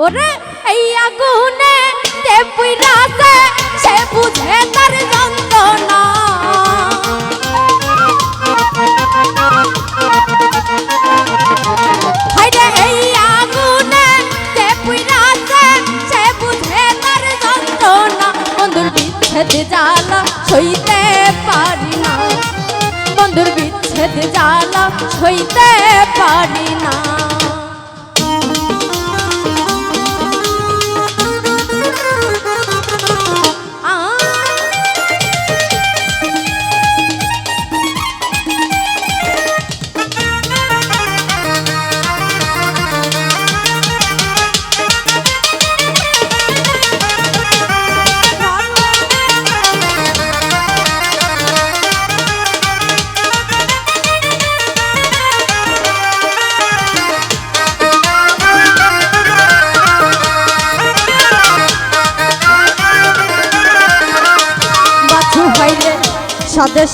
ওরে, এই আগুনে তে পুইরাছে সে বুঝে তার যন্ত্রণা। পারি না। বন্ধুর বিচ্ছেদ জ্বালা সইতে পারি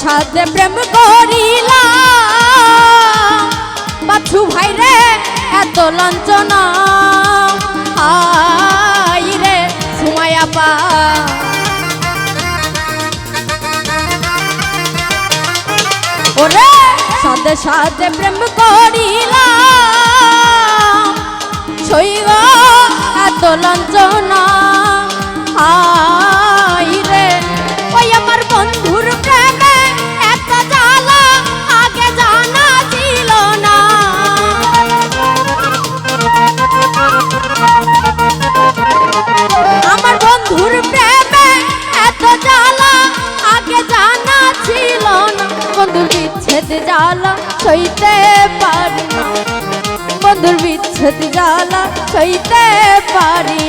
সাদে প্রেম করিলাম। বাছু ভাইরে এত লাঞ্ছনা আই রে সুমায়া পা। ওরে সাদে সাদে প্রেম করিলাম। সইগ এত লাঞ্ছনা হাই জ্বালা সইতে পারি না। বন্ধুর বিচ্ছেদ জ্বালা সইতে পারি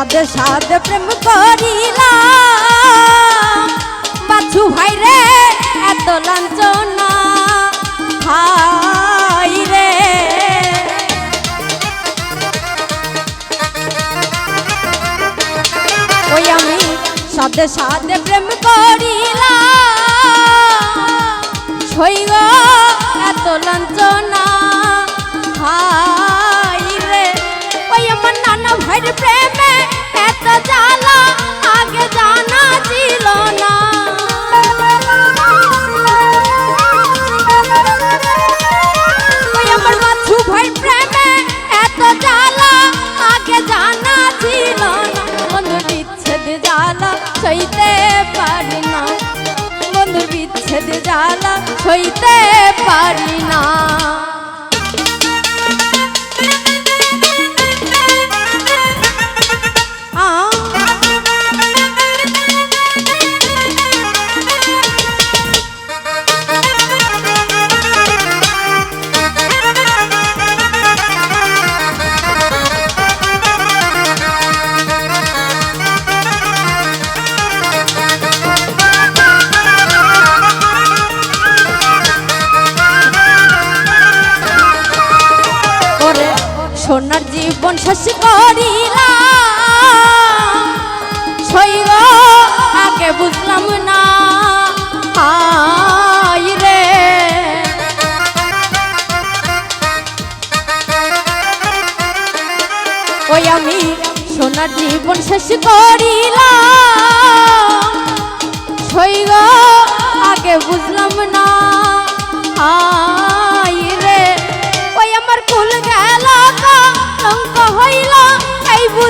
সাদে সাদে প্রেম করিলাম। বাছু ভাই রে, এত লাঞ্ছনা। ভাই রে। ওই আমি সাদে সাদে প্রেম করিলাম। ছইগ এত লাঞ্ছনা বিচ্ছেদ হইতে পারি না। শেষ করিলাম সইগ আগে বুঝলাম না। রে। ওই আমি সোনার জীবন শেষ করিলাম সইগ আগে বুঝলাম না। হাই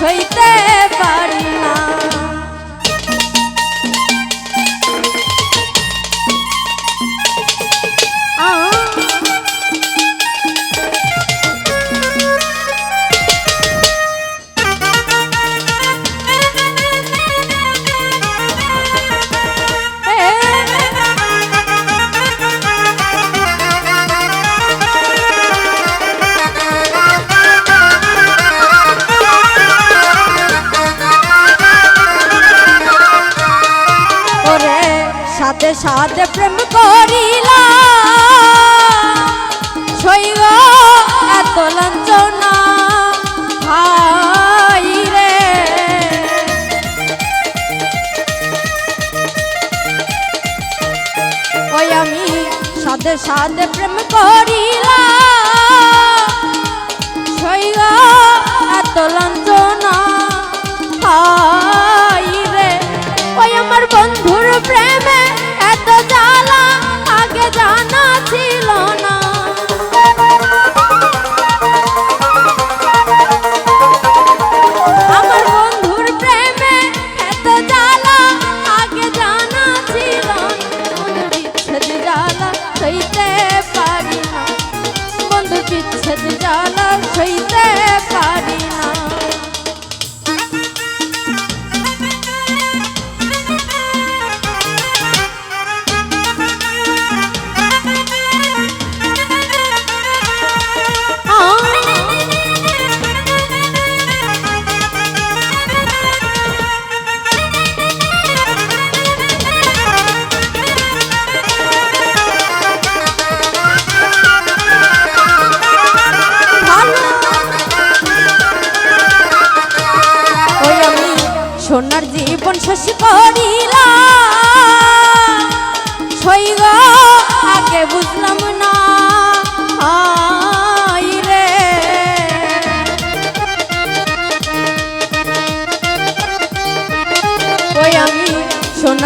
可以 সাদ প্রেম করিলা। এত লঞ্চ হাই আমি সাথে সাথে প্রেম করিলা। এত লঞ্চ না আমার বন্ধুর প্রেম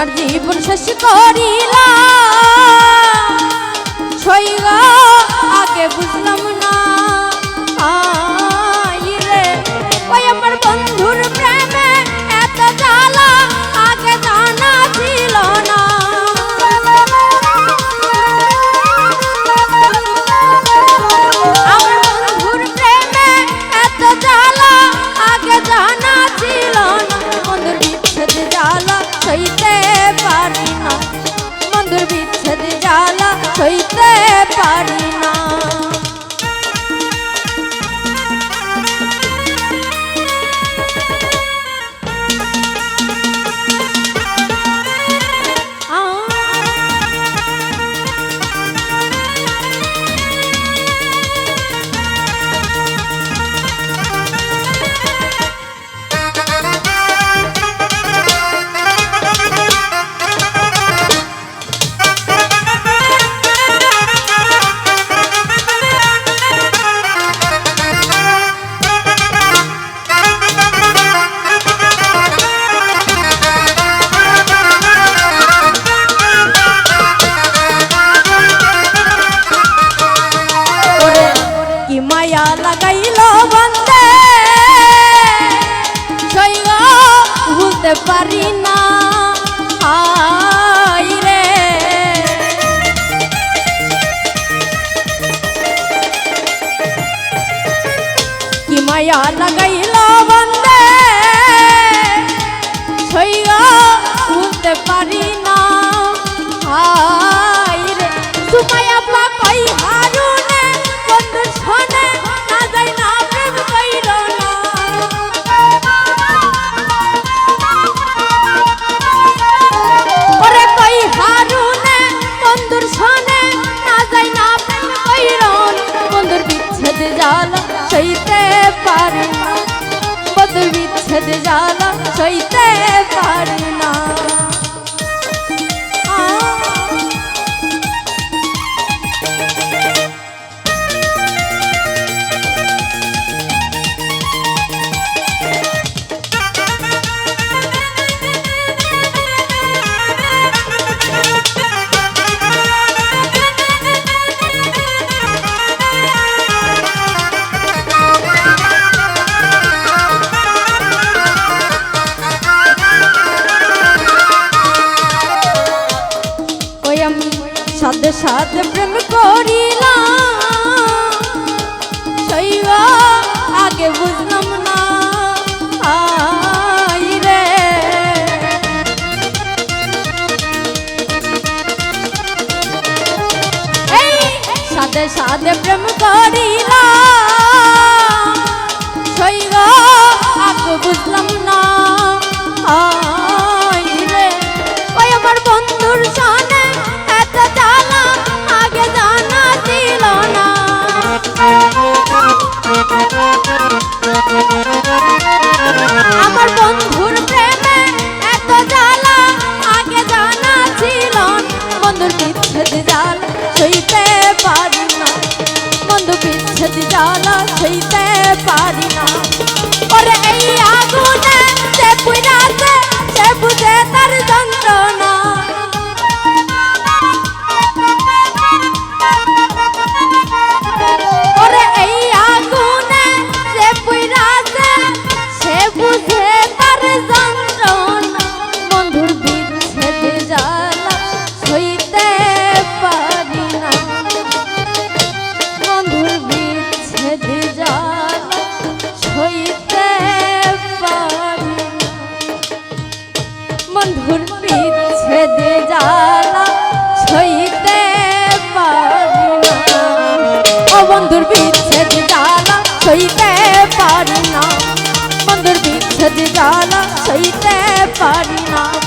আমার জীবন শেষ করিলা সই আগে বুঝলাম মায়া লাগাইল বন্দে। সইগ ভুলতে পারি না। হাই রে সুমায়া পাকাই হারুনে? বন্ধু শোনে, না যাই না প্রেম কইর না। ওরে কই হারুনে? বন্ধুর শোনে, না যাই না প্রেম কইর বন্ধুর বিচ্ছেদ জ্বালা বিচ্ছেদ জ্বালা সইতে সাথে প্রেম করিলাম। শৈব আগে বুঝলাম না। সাথে সাথে প্রেম করিলাম। আগে জানা ছিল। বন্ধুর বিচ্ছেদ জ্বালা সইতে পারি না বন্ধু বিচ্ছেদ জ্বালা সইতে পারি না ওরে এই জ্বালা সইতে পারি না বন্ধুর বিচ্ছেদ জ্বালা সইতে পারি না